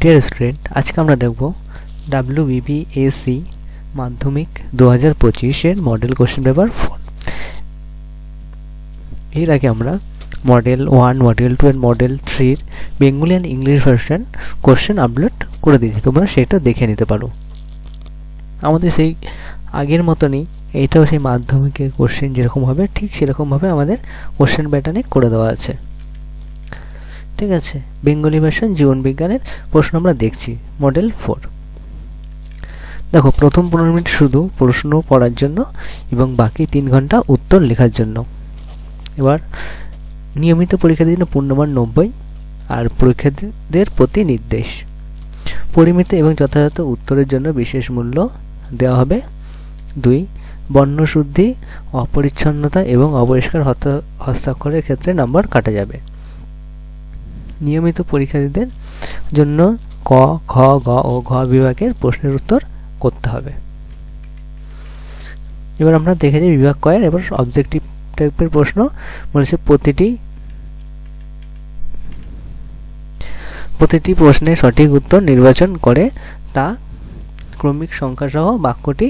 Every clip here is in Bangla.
ডিয়ার স্টুডেন্ট আজকে আমরা দেখব ডাব্লিউ বিবিএসি মাধ্যমিক দু হাজার পঁচিশের মডেল কোশ্চেন পেপার ফোর এর আগে আমরা model one model two and model থ্রির Bengali and English version question upload করে দিয়েছি। তোমরা সেটা দেখে নিতে পারো। আমাদের সেই আগের মতনই এইটাও সেই মাধ্যমিকের কোশ্চেন যেরকম হবে, ঠিক সেরকমভাবে আমাদের কোশ্চেন প্যাটার্নে করে দেওয়া আছে। ঠিক আছে? বেঙ্গলি ভার্সন জীবন বিজ্ঞানের প্রশ্ন আমরা দেখছি মডেল ফোর দেখো, প্রথম পনেরো মিনিট শুধু প্রশ্ন পড়ার জন্য এবং বাকি তিন ঘণ্টা উত্তর লেখার জন্য। এবার নিয়মিত পরীক্ষার জন্য পূর্ণমান নব্বই আর পরীক্ষার্থীদের প্রতি নির্দেশ। পরিমিত এবং যথাযথ উত্তরের জন্য বিশেষ মূল্য দেওয়া হবে। দুই বর্ণশুদ্ধি অপরিচ্ছন্নতা এবং অপরিষ্কার হস্তাক্ষরের ক্ষেত্রে নাম্বার কাটা যাবে। নিয়মিত পরীক্ষার্থীদের জন্য ক খ গ ও ঘ বিভাগের প্রশ্নের উত্তর করতে হবে। এবার আমরা দেখে যাই বিভাগ কয়ের এবার অবজেক্টিভ টাইপের প্রশ্ন। বলেছে প্রতিটি প্রতিটি প্রশ্নের সঠিক উত্তর নির্বাচন করে তা ক্রমিক সংখ্যাসহ বাক্যটি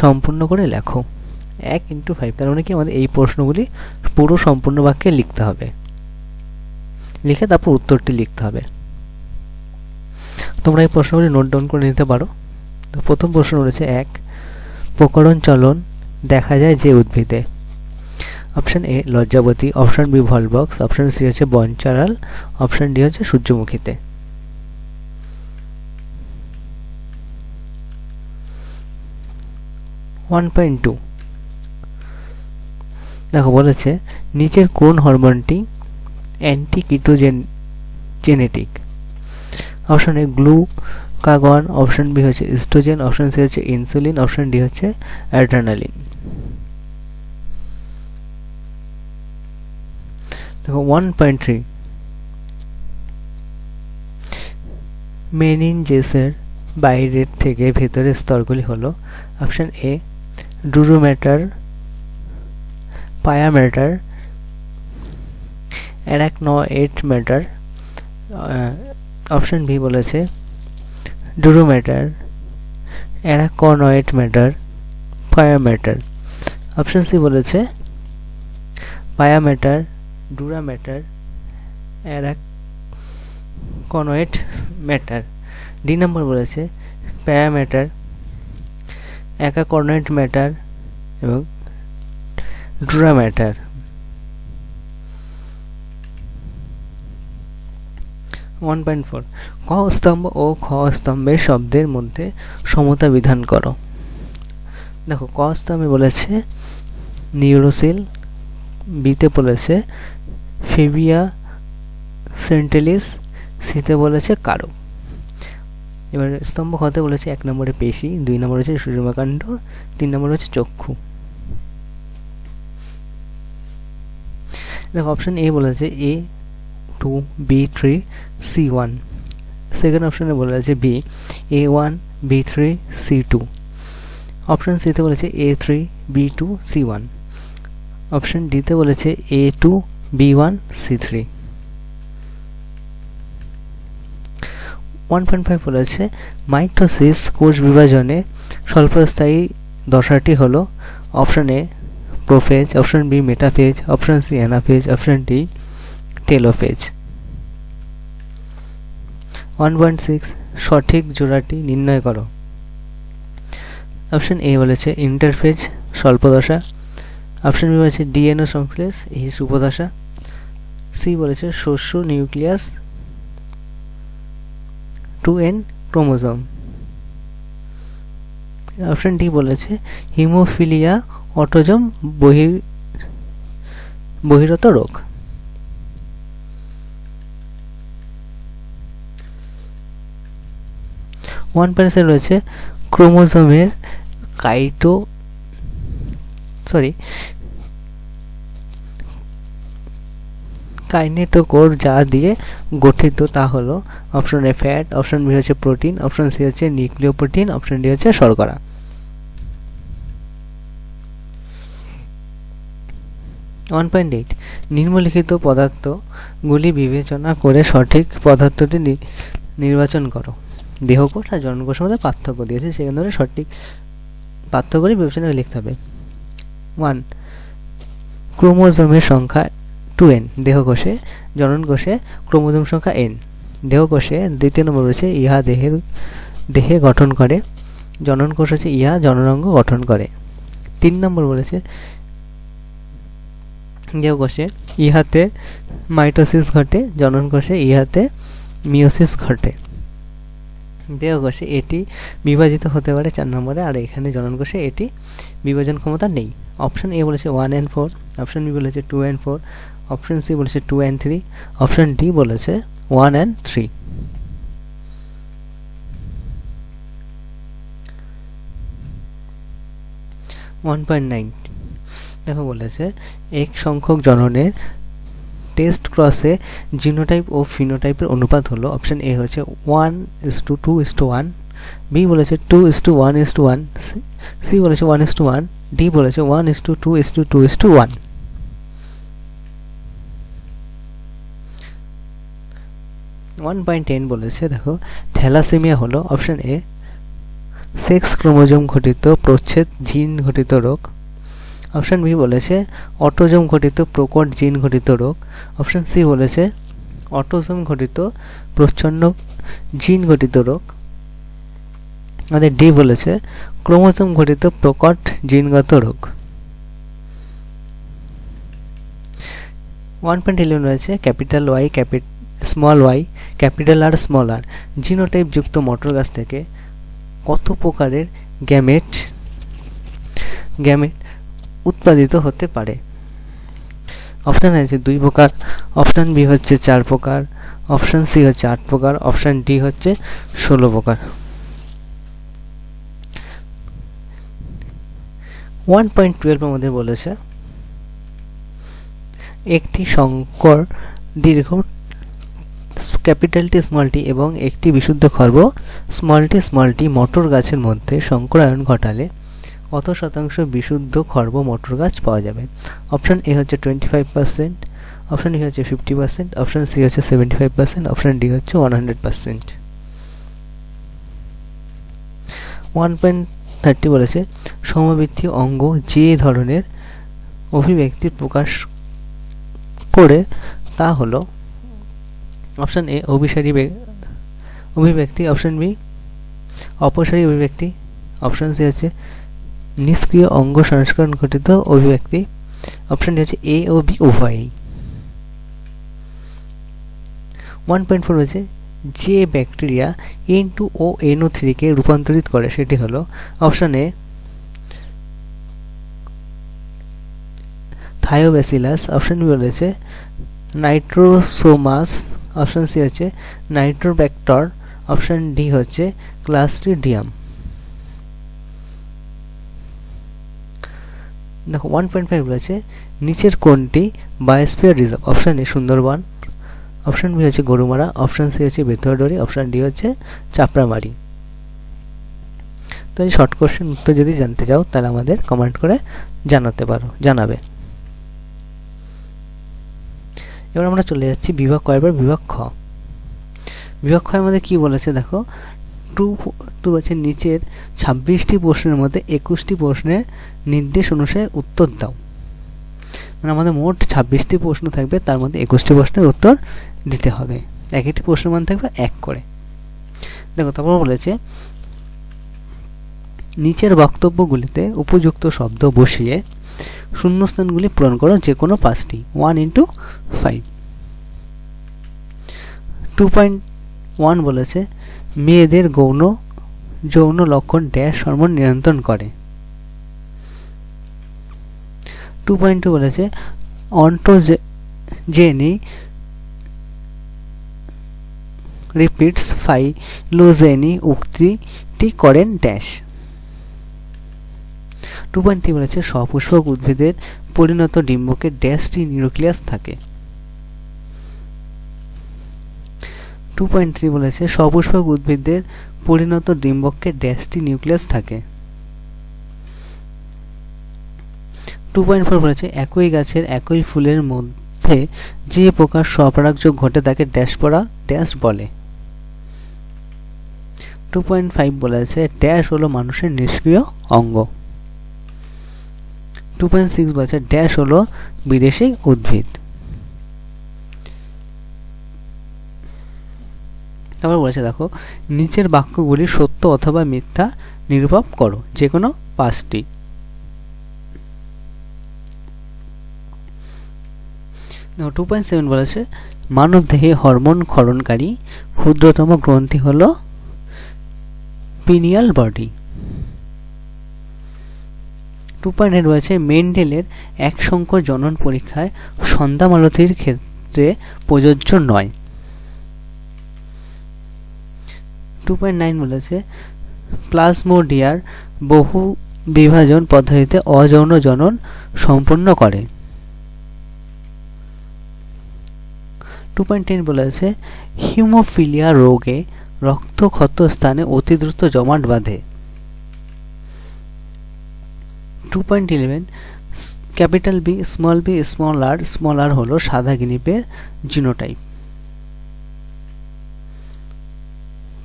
সম্পূর্ণ করে লেখো। এক ইন্টু ফাইভ তার মানে কি? আমাদের এই প্রশ্নগুলি পুরো সম্পূর্ণ বাক্যে লিখতে হবে। লিখে তারপর উত্তরটি লিখতে হবে। তোমরা এই প্রশ্নগুলি নোট ডাউন করে নিতে পারো। তো প্রথম প্রশ্ন রয়েছে এক, প্রকরণ চলন দেখা যায় যে উদ্ভিদে। Option A লজ্জাবতী। Option B Volvox option C হচ্ছে বনচারাল। অপশান ডি হচ্ছে সূর্যমুখীতে। ওয়ান পয়েন্ট টু দেখো বলেছে, নিচের কোন হরমোনটি antiketogenic option A glucagon option B হচ্ছে ইস্ট্রোজেন অপশন সি হচ্ছে ইনসুলিন অপশন ডি হচ্ছে অ্যাড্রানালিন দেখো ওয়ান পয়েন্ট থ্রি মেনিনজেসের বাইরের থেকে ভেতরের স্তরগুলি হলো option A dura mater pia mater arachnoid matter option B বলেছে dura mater arachnoid matter pia mater option C বলেছে পায়াম্যাটার ডুরাম্যাটার অ্যারাকনোয়েট ম্যাটার ডি নম্বর বলেছে প্যারাম্যাটার অ্যাকাকর্নেট ম্যাটার এবং ড্রা ওয়ান পয়েন্ট ফোর ক স্তম্ভ ও খ স্তম্ভের শব্দের মধ্যে সমতা বিধান করো। দেখো, ক স্তম্ভে বলেছে, নিউরোসিল, বিতে বলেছে ফেবিয়া সেন্টেলিস সিতে বলেছে, কারও। এবার স্তম্ভ খতে বলেছে, এক নম্বরে পেশি, দুই নম্বর হচ্ছে সূর্যমাকাণ্ড তিন নম্বর হচ্ছে চক্ষু। দেখো অপশন এ বলেছে A two B three C one second অপশনে বলা আছে B A one B three C two option সিতে বলেছে A three B two C one option ডিতে বলেছে A two B one C three one point five বলেছে মাইটোসিস কোষ বিভাজনে স্বল্পস্থায়ী দশাটি হলো option A prophase option B metaphase option C anaphase option D telophase one point six সঠিক জোড়াটি নির্ণয় করো। অপশন এ বলেছে ইন্টারফেজ স্বল্পদশা। অপশন বি বলেছে ডিএনও সংশ্লেষ, এই সুপদশা। সি বলেছে শস্য nucleus two N chromosome. Option D বলেছে হিমোফিলিয়া অটোজম বহি বহিরত রোগ। ওয়ান পার্সেন্ট রয়েছে ক্রোমোজোমের কাইটো সরি কাইনেটোকোর যা দিয়ে গঠিত, তা হলো option A fat option B হচ্ছে প্রোটিন অপশন সি হচ্ছে নিউক্লিয় প্রোটিন অপশন ডি হচ্ছে শর্করা। ওয়ান পয়েন্ট এইট নিম্নলিখিত পদার্থগুলি বিবেচনা করে সঠিক পদার্থটি নির্বাচন করো। দেহকোষ আর জননকোষের মধ্যে পার্থক্য দিয়েছে সেখানে ধরে সঠিক পার্থক্য করে বিবেচনা লিখতে হবে। ওয়ান ক্রোমোজোমের সংখ্যা টু এন দেহকোষে জননকোষে ক্রোমোজোম সংখ্যা এন দেহকোষে দ্বিতীয় নম্বর রয়েছে, ইহা দেহের, দেহে গঠন করে, জননকোষ হচ্ছে ইহা জননাঙ্গ গঠন করে। তিন নম্বর বলেছে, দেহকোষে ইহাতে মাইটোসিস ঘটে, জননকোষে ইহাতে মিওসিস ঘটে। দেহকোষে এটি বিভাজিত হতে পারে চার নম্বরে, আর এখানে জননকোষে এটি বিভাজন ক্ষমতা নেই। অপশন এ বলেছে one and four option B বলেছে two and four option C বলেছে two and three option D বলেছে one and three one point nine দেখো বলেছে, এক সংখ্যক জননের টেস্ট ক্রসে জিনোটাইপ ও ফিনোটাইপের অনুপাত হলো অপশন এ হচ্ছে one is to two is to one B বলেছে two is to one is to one C বলেছে one is to one D বলেছে one is to two is to two is to one one point ten বলেছে, দেখো, থ্যালাসেমিয়া হলো অপশন এ সেক্স ক্রোমোজোম ঘটিত প্রচ্ছেদ জিন ঘটিত রোগ। অপশন বি বলেছে অটোজোম ঘটিত প্রকট জিন ঘটিত রোগ। অপশন সি বলেছে অটোজোম ঘটিত প্রচ্ছন্ন জিন ঘটিত রোগ। আমাদের ডি বলেছে, ক্রোমোজোম ঘটিত প্রকট জিনগত রোগ। ওয়ান পয়েন্ট ইলেভেন রয়েছে capital Y capital small Y capital R small R genotype যুক্ত মটর গাছ থেকে কত প্রকারের গ্যামেট গ্যামেট উৎপাদিত হতে পারে। অপশান আছে দুই প্রকার। অপশান বি হচ্ছে চার প্রকার। অপশান সি হচ্ছে আট প্রকার। অপশান ডি হচ্ছে ষোলো প্রকার। ওয়ান পয়েন্ট টুয়েলভ আমাদের বলেছে, একটি সংকর দীর্ঘ ক্যাপিটালটি স্মলটি এবং একটি বিশুদ্ধ খর্ব স্মলটি স্মলটি মটর গাছের মধ্যে সংকরায়ন ঘটালে কত শতাংশ বিশুদ্ধ খর্ব মটর গাছ পাওয়া যাবে। অপশান এ হচ্ছে twenty five percent option E হচ্ছে ফিফটি পার্সেন্ট অপশান সি হচ্ছে seventy five percent option D হচ্ছে one hundred percent one point thirty বলেছে সমবৃত্তি অঙ্গ যে ধরনের অভিব্যক্তি প্রকাশ করে তা হলো, অপশান এ অভিসারী অভিব্যক্তি, অপশান বি অপসারী অভিব্যক্তি, অপশান সি হচ্ছে নিষ্ক্রিয় অঙ্গ সংস্করণ ঘটিত অভিব্যক্তি। অপশান ডি হচ্ছে এ ও বি উভয়ই। ওয়ান পয়েন্ট ফোর হচ্ছে যে ব্যাকটেরিয়া এন টু ও এনও থ্রিকে রূপান্তরিত করে, সেটি হলো option A Thiobacillus option B বলেছে নাইট্রোসোমাস অপশান সি হচ্ছে নাইট্রোব্যাক্টর অপশান ডি হচ্ছে ক্লাস্ট্রিডিয়াম দেখো ওয়ান পয়েন্ট ফাইভ রয়েছে। নিচের কোনটি? Biosphere reserve option A Sundarban option B হচ্ছে গরুমারা অপশান সি হচ্ছে বেথুয়াডরি অপশান ডি হচ্ছে চাপড়ামারি। তো এই শর্ট কোশ্চেন উত্তর যদি জানতে চাও, তাহলে আমাদের কমেন্ট করে জানাতে পারো, জানাবে। এবার আমরা চলে যাচ্ছি বিভাগ কয়বার বিভাগ খ। বিভাগ ক্ষয়ের মধ্যে কি বলেছে দেখো? টু টু আছে নিচের ছাব্বিশটি প্রশ্নের মধ্যে একুশটি প্রশ্নের নির্দেশ অনুসারে উত্তর দাও। মানে আমাদের মোট ছাব্বিশটি প্রশ্ন থাকবে, তার মধ্যে একুশটি প্রশ্নের উত্তর দিতে হবে। এক একটি প্রশ্নের মান থাকবে এক করে। দেখো, তারপর বলেছে, নিচের বক্তব্যগুলিতে উপযুক্ত শব্দ বসিয়ে শূন্যস্থানগুলি পূরণ করো যে কোনো পাঁচটি। One into five two point one বলেছে, মেয়েদের গৌণ যৌন লক্ষণ ড্যাশ হরমোন নিয়ন্ত্রণ করে। টু পয়েন্ট টু বলেছে, অন্টোজেনি রিপিটস ফাইলোজেনি উক্তিটি করেন ড্যাশ। টু পয়েন্ট থ্রি বলেছে, সপুষ্পক উদ্ভিদের পরিণত ডিম্বকে ড্যাশটি নিউক্লিয়াস থাকে। টু পয়েন্ট থ্রি বলেছে, সপুষ্পক উদ্ভিদের পরিণত ডিম্বককে ড্যাশটি নিউক্লিয়াস থাকে। টু পয়েন্ট ফোর বলেছে, একই গাছের একই ফুলের মধ্যে যে প্রকার স্বপরাগযোগ ঘটে তাকে ড্যাশ পড়া ড্যাশ বলে। টু পয়েন্ট ফাইভ বলেছে, ড্যাশ হলো মানুষের নিষ্ক্রিয় অঙ্গ। টু পয়েন্ট সিক্স বলেছে, ড্যাশ হলো বিদেশি উদ্ভিদ। তারপর বলেছে, দেখো, নিচের বাক্যগুলি সত্য অথবা মিথ্যা নিরূপণ করো যে কোনো পাঁচটি টু পয়েন্ট সেভেন বলেছে, মানব দেহে হরমোন ক্ষরণকারী ক্ষুদ্রতম গ্রন্থি হল pineal body. Two point eight বলেছে, মেন্ডেলের এক সংখ্য জনন পরীক্ষায় সন্ধ্যা মালতির ক্ষেত্রে প্রযোজ্য নয়। টু পয়েন্ট নাইন বলেছে প্লাজমোডিয়ার বহু বিভাজন পদ্ধতিতে অযৌন জনন সম্পন্ন করে। টু পয়েন্ট টেন বলেছে হিমোফিলিয়া রোগে রক্ত ক্ষত স্থানে অতি দ্রুত জমাট বাঁধে। Two point eleven capital B, small B, small R small R হলো সাদা গিনিপের জিনোটাইপ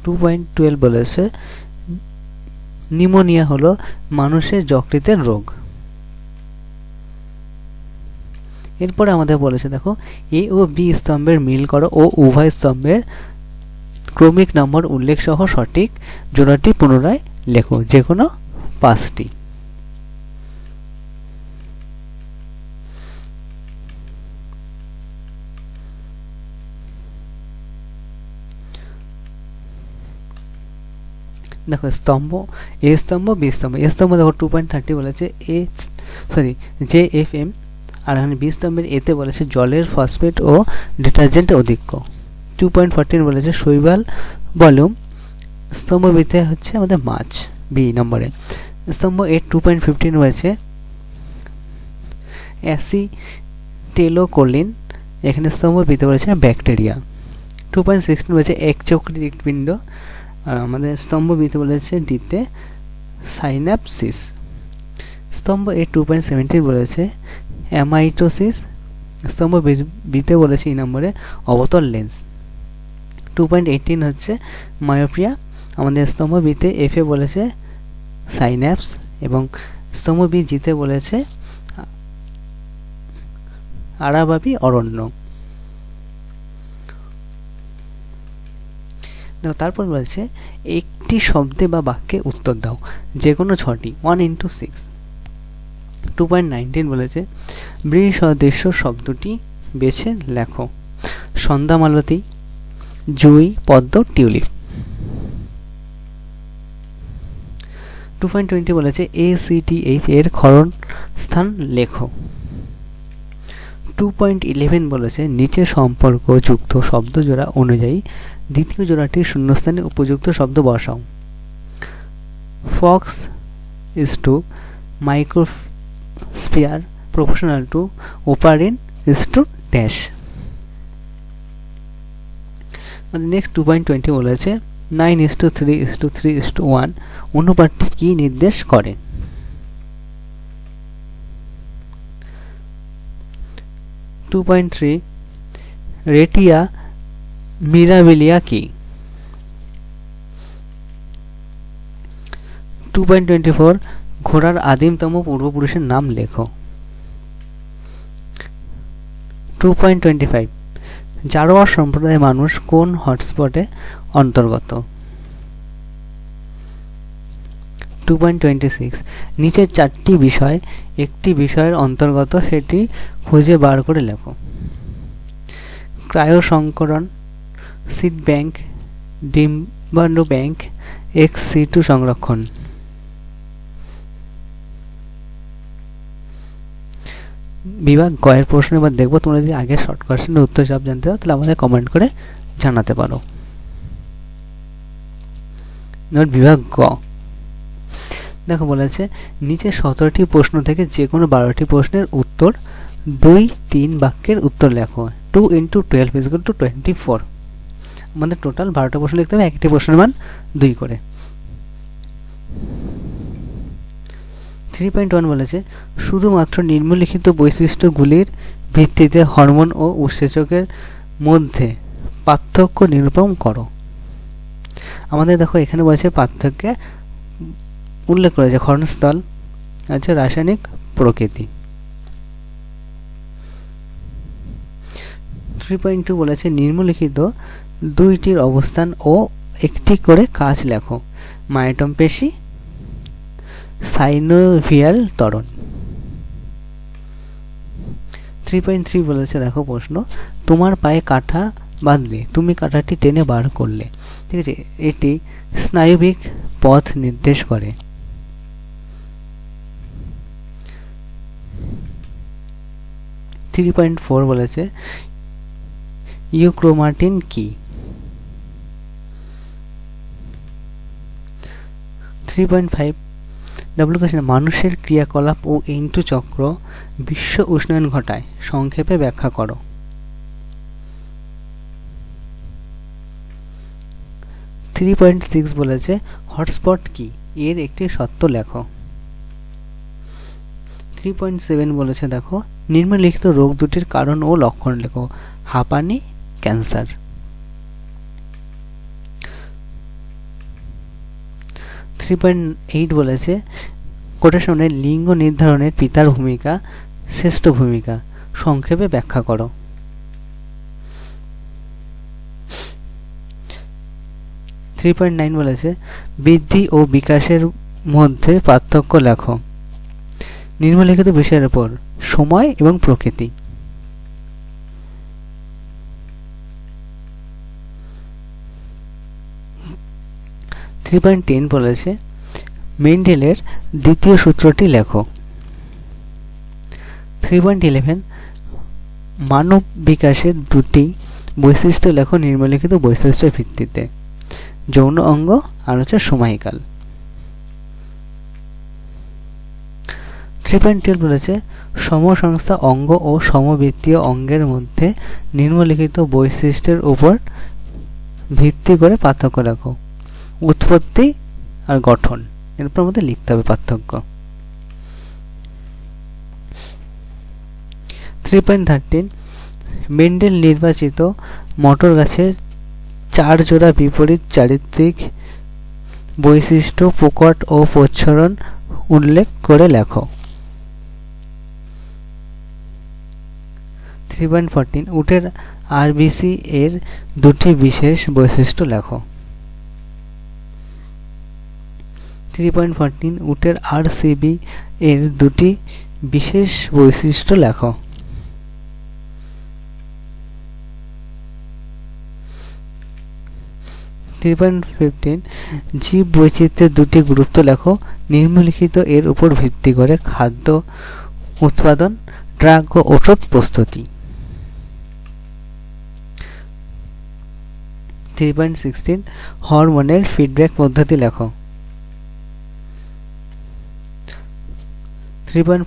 টু পয়েন্ট টুয়েলভ বলেছে নিউমোনিয়া হলো মানুষের যকৃতের রোগ। এরপরে আমাদের বলেছে, দেখো এ ও বি স্তম্ভের মিল করো ও উভয় স্তম্ভের ক্রমিক নম্বর উল্লেখ সহ সঠিক জোড়াটি পুনরায় লেখো, যে কোনো পাঁচটি। দেখো, স্তম্ভ এ স্তম্ভ বি স্তম্ভ। এ স্তম্ভ দেখো টু পয়েন্ট থার্টি বলেছে A sorry J F M R এখানে বি স্তম্ভের এতে বলেছে, জলের ফসফেট ও ডিটারজেন্ট অধিক্য। টু পয়েন্ট ফোরটিন বলেছে, শৈবাল ভলিউম স্তম্ভ বিতে হচ্ছে আমাদের মাছ বি নম্বরে। স্তম্ভ এইট টু পয়েন্ট ফিফটিন রয়েছে অ্যাসি টেলোকোলিন এখানে স্তম্ভ বিতে বলেছে ব্যাকটেরিয়া। টু পয়েন্ট সিক্সটিন রয়েছে একচক্রি হৃৎপিণ্ড আর আমাদের স্তম্ভ বিতে বলেছে ডিতে সাইনাপসিস স্তম্ভ এ টু পয়েন্ট সেভেন্টিন বলেছে অ্যামাইটোসিস স্তম্ভ বিতে বলেছে এই নম্বরে অবতল লেন্স টু পয়েন্ট এইটিন হচ্ছে মায়োপ্রিয়া আমাদের স্তম্ভ বিতে এফে বলেছে সাইন্যাপস এবং স্তম্ভ বি জিতে বলেছে আরাবাবি অরণ্য। দেখো তারপর বলেছে, একটি শব্দে বা বাক্যে উত্তর দাও যে কোনো ছটি one into six two point nineteen বলেছে বৃষদৃশ্য শব্দটি বেছে লেখো। সন্ধ্যামালতী জুই, পদ্ম, টিউলিপ। টু পয়েন্ট টোয়েন্টি বলেছে এ সি টি এইচ এর ক্ষরণ স্থান লেখো। টু পয়েন্ট ইলেভেন বলেছে, নিচে সম্পর্ক যুক্ত শব্দ জোড়া অনুযায়ী দ্বিতীয় জোড়াটির শূন্যস্থানে উপযুক্ত শব্দ বসাও। Fox is to, microsphere professional to, Oparin is to dash. Next two point twenty বলেছে, nine is to three is to three is to one, অনুপাতটি কী নির্দেশ করে? Two point three, retia mirabilia কি টু পয়েন্ট টোয়েন্টি ফোর ঘোড়ার আদিমতম পূর্বপুরুষের নাম লেখো। Two point twenty five Jarawa সম্প্রদায়ের মানুষ কোন হটস্পটে অন্তর্গত? টু পয়েন্ট টোয়েন্টি সিক্স নিচের চারটি বিষয়, একটি বিষয়ের অন্তর্গত সেটি খুঁজে বার করে লেখো। ক্রায়োসংকরণ সিড ব্যাংক ডিম্বাণু ব্যাংক এক্স সি টু সংরক্ষণ। বিভাগ গয়ের প্রশ্ন এবার দেখব, তোমরা যদি আগে শর্ট কোয়েশ্চেনের উত্তর সব জানতে চাও, তাহলে আমাদের কমেন্ট করে জানাতে পারো। বিভাগ গ। দেখো বলেছে, নিচে সতেরোটি প্রশ্ন থেকে যে কোনো বারোটি প্রশ্নের উত্তর দুই, তিন বাক্যের উত্তর লেখো। Two into twelve is to twenty four আমাদের টোটাল বারোটা প্রশ্ন লিখতে হবে একটি প্রশ্নের মান দুই করে। থ্রি পয়েন্ট ওয়ান বলেছে, শুধুমাত্র নিম্নলিখিত বৈশিষ্ট্যগুলির ভিত্তিতে হরমোন ও উৎসেচকের মধ্যে পার্থক্য নিরূপণ করো। আমাদের দেখো এখানে বলছে পার্থক্যে উল্লেখ করেছে ক্ষরণস্থল আচ্ছা রাসায়নিক প্রকৃতি। থ্রি পয়েন্ট টু বলেছে, নিম্নলিখিত দুইটির অবস্থান ও একটি করে কাজ লেখো। মাইটম পেশি, সাইনোভিয়াল ত্বরণ। থ্রি পয়েন্ট থ্রি বলেছে, দেখো প্রশ্ন, তোমার পায়ে কাঁটা বাঁধলে, তুমি কাঁটাটি টেনে বার করলে। ঠিক আছে, এটি স্নায়বিক পথ নির্দেশ করে। থ্রি পয়েন্ট ফোর বলেছে, ইউক্রোমাটিন কি? Three point five W question মানুষের ক্রিয়াকলাপ ও ইন্টু চক্র বিশ্ব উষ্ণায়ন ঘটায়। সংক্ষেপে ব্যাখ্যা করো। থ্রি পয়েন্ট সিক্স বলেছে, হটস্পট কি? এর একটি সত্য লেখো। থ্রি পয়েন্ট সেভেন বলেছে, দেখো, নিম্নলিখিত রোগ দুটির কারণ ও লক্ষণ লেখো। হাঁপানি, ক্যান্সার। থ্রি পয়েন্ট এইট বলেছে কোটেশনে লিঙ্গ নির্ধারণের পিতার ভূমিকা, শ্রেষ্ঠ ভূমিকা। সংক্ষেপে ব্যাখ্যা করো। থ্রি পয়েন্ট নাইন বলেছে, বৃদ্ধি ও বিকাশের মধ্যে পার্থক্য লেখো। নিম্নলিখিত বিষয়ের উপর সময় এবং প্রকৃতি। থ্রি পয়েন্ট টেন বলেছে মেন্ডেলের দ্বিতীয় সূত্রটি লেখো। থ্রি পয়েন্ট ইলেভেন মানব বিকাশের দুটি বৈশিষ্ট্য লেখো নিম্নলিখিত বৈশিষ্ট্যের ভিত্তিতে। যৌন অঙ্গ আর হচ্ছে সময়কাল। থ্রি পয়েন্ট বলেছে, সমসংস্থা অঙ্গ ও সমবৃত্তীয় অঙ্গের মধ্যে নিম্নলিখিত বৈশিষ্ট্যের উপর ভিত্তি করে পার্থক্য রাখো। উৎপত্তি আর গঠন। এরপর মধ্যে লিখতে হবে পার্থক্য। থ্রি পয়েন্ট থার্টিন মেন্ডেল নির্বাচিত মটর গাছের চার জোড়া বিপরীত চারিত্রিক বৈশিষ্ট্য প্রকট ও প্রচ্ছরণ উল্লেখ করে লেখো। থ্রি পয়েন্ট ফোরটিন উটের আরবিসি এর দুটি বিশেষ বৈশিষ্ট্য লেখো। থ্রি পয়েন্ট ফোরটিন উটের আরসিবি এর দুটি বিশেষ বৈশিষ্ট্য লেখো। থ্রি পয়েন্ট ফিফটিন জীব বৈচিত্র্যের দুটি গুরুত্ব লেখো। নিম্নলিখিত এর উপর ভিত্তি করে খাদ্য উৎপাদন, ড্রাগ ও ওষুধ প্রস্তুতি। থ্রি পয়েন্ট সিক্সটিন হরমোনের ফিডব্যাক পদ্ধতি লেখো। থ্রি পয়েন্ট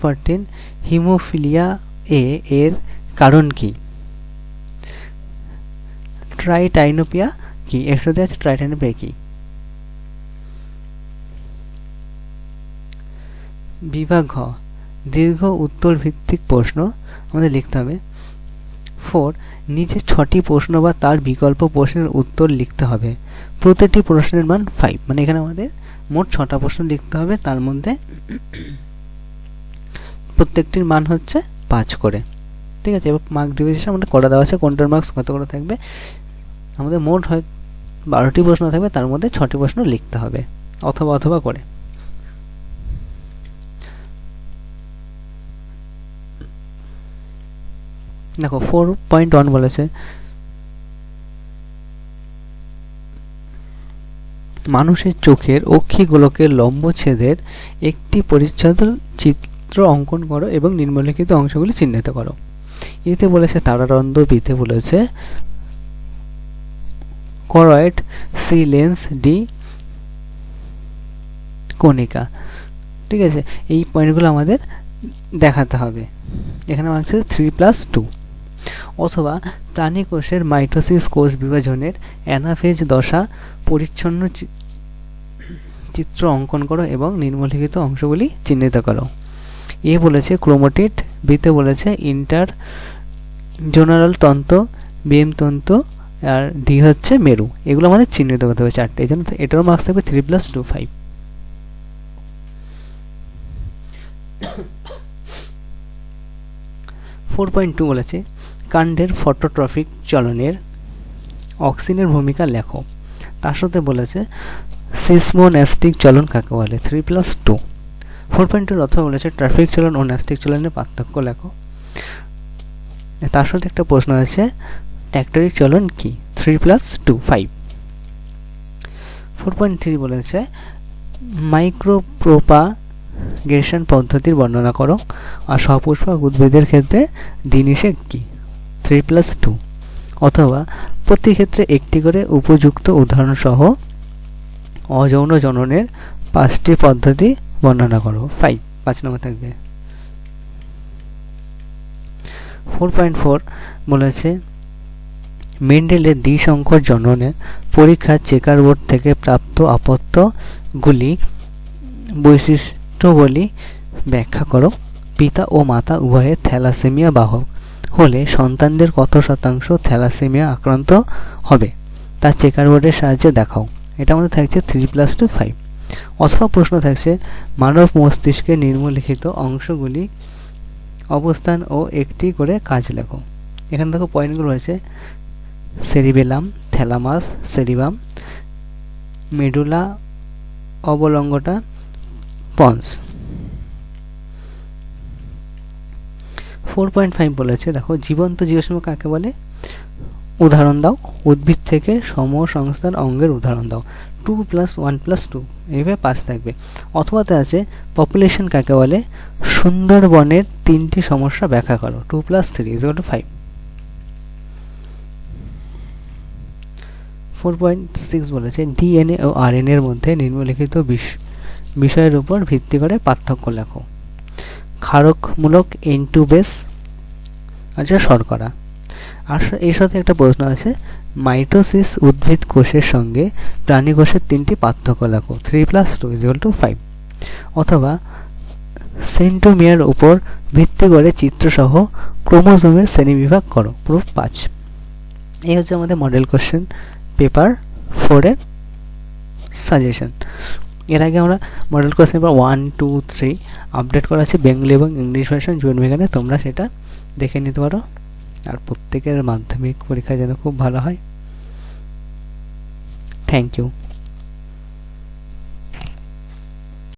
হিমোফিলিয়া এ এর কারণ কি? ট্রাইটাইনোপিয়া কি? এর সাথে আছে ট্রাইটাইনোপিয়া কি? বিভাগ ঘ, দীর্ঘ উত্তর ভিত্তিক প্রশ্ন, আমাদের লিখতে হবে। ফোর নিচে ছটি প্রশ্ন বা তার বিকল্প প্রশ্নের উত্তর লিখতে হবে। প্রতিটি প্রশ্নের মান ফাইভ মানে এখানে আমাদের মোট ছটা প্রশ্ন লিখতে হবে, তার মধ্যে প্রত্যেকটির মান হচ্ছে পাঁচ করে। ঠিক আছে? এবার মার্ক ডিভিশন আমাদের কটা দেওয়া আছে? কোনটার মার্কস কত করে থাকবে? আমাদের মোট হয় বারোটি প্রশ্ন থাকবে, তার মধ্যে ছটি প্রশ্ন লিখতে হবে। অথবা অথবা করে। দেখো ফোর পয়েন্ট ওয়ান বলেছে। মানুষের চোখের অক্ষিগোলকের লম্বচ্ছেদের একটি পরিচ্ছদ চিত্র অঙ্কন করো এবং নিম্নলিখিত অংশগুলি চিহ্নিত করো। এতে বলেছে তারারন্ধ্র বিতে বলেছে করয়েড, সি লেন্স, ডি কণিকা। ঠিক আছে? এই পয়েন্টগুলো আমাদের দেখাতে হবে। এখানে আছে থ্রি প্লাস টু অথবা প্রাণী কোষের মাইটোসিস কোষ বিভাজনের অ্যানাফেজ দশা, পরিচ্ছন্ন চিত্র অঙ্কন করো এবং নিম্নলিখিত অংশগুলি চিহ্নিত করো। এ বলেছে ক্রোমোটিড বিতে বলেছে ইন্টার জোনারাল তন্ত্র বিএম তন্ত্র, আর ডি হচ্ছে মেরু। এগুলো আমাদের চিহ্নিত করতে হবে চারটে, এই জন্য এটারও মার্কস থাকবে three plus two five four point two বলেছে, কাণ্ডের ফটোট্রফিক চলনের অক্সিনের ভূমিকা লেখো। তার সাথে বলেছে সিসমোন্যাস্টিক চলন কাকে বলে? Three plus two four point টুর অর্থ বলেছে ট্রাফিক চলন ও ন্যাস্টিক চলনের পার্থক্য লেখো। তার সাথে একটা প্রশ্ন আছে ট্যাক্টরিক চলন কি? Three plus two five four point three বলেছে মাইক্রোপ্রোপাগেশন পদ্ধতির বর্ণনা করো, আর সপুষ্পক উদ্ভিদের ক্ষেত্রে দিনিষেক কি? থ্রি প্লাস টু অথবা, প্রতি ক্ষেত্রে একটি করে উপযুক্ত উদাহরণ সহ অযৌন জননের পাঁচটি পদ্ধতি বর্ণনা করো। ফাইভ পাঁচ নম্বর থাকবে। ফোর পয়েন্ট ফোর বলেছে মেন্ডেলের দ্বিসংখ্যর জননে পরীক্ষার চেকার বোর্ড থেকে প্রাপ্ত আপত্তগুলি বৈশিষ্ট্যগুলি ব্যাখ্যা করো। পিতা ও মাতা উভয়ে থ্যালাসেমিয়া বাহক। হলে সন্তানদের কত শতাংশ থ্যালাসেমিয়া আক্রান্ত হবে? তা চেকার বোর্ডের সাহায্যে দেখাও। এটা আমাদের থাকছে থ্রি প্লাস টু ফাইভ অথবা প্রশ্ন থাকছে, মানব মস্তিষ্কের নির্মলিখিত অংশগুলি অবস্থান ও একটি করে কাজ লেখো। এখানে দেখো পয়েন্টগুলো রয়েছে। Cerebellum thalamus cerebrum medulla oblongata pons four point five বলেছে, দেখো, জীবন্ত জীবাশ্ম কাকে বলে? উদাহরণ দাও। উদ্ভিদ থেকে সম সংস্থার অঙ্গের উদাহরণ দাও। Two plus one plus two এইভাবে পাস থাকবে। অথবাতে আছে পপুলেশন কাকে বলে? সুন্দরবনের তিনটি সমস্যা ব্যাখ্যা করো two plus three is to five four point six বলেছে ডিএনএ ও আরএনএ এর মধ্যে নিম্নলিখিত বিষয়ের উপর ভিত্তি করে পার্থক্য লেখো। ক্ষারকমূলক এন্টুবেস আচ্ছা শর্করা। আর এর সাথে একটা প্রশ্ন আছে মাইটোসিস উদ্ভিদ কোষের সঙ্গে প্রাণী কোষের তিনটি পার্থক্য লেখো। Three plus two is equal to five অথবা সেন্টোমিয়ার উপর ভিত্তি করে চিত্রসহ ক্রোমোজোমের শ্রেণীবিভাগ করো প্রুফ পাঁচ। এই হচ্ছে আমাদের মডেল কোশ্চেন পেপার ফোরের সাজেশন এর আগে আমরা model question paper one two three update করা আছে বেঙ্গলি এবং ইংলিশ ভার্সন জীবন বিজ্ঞানে তোমরা সেটা দেখে নিতে পারো। আর প্রত্যেকের মাধ্যমিক পরীক্ষা যেন খুব ভালো হয়। Thank you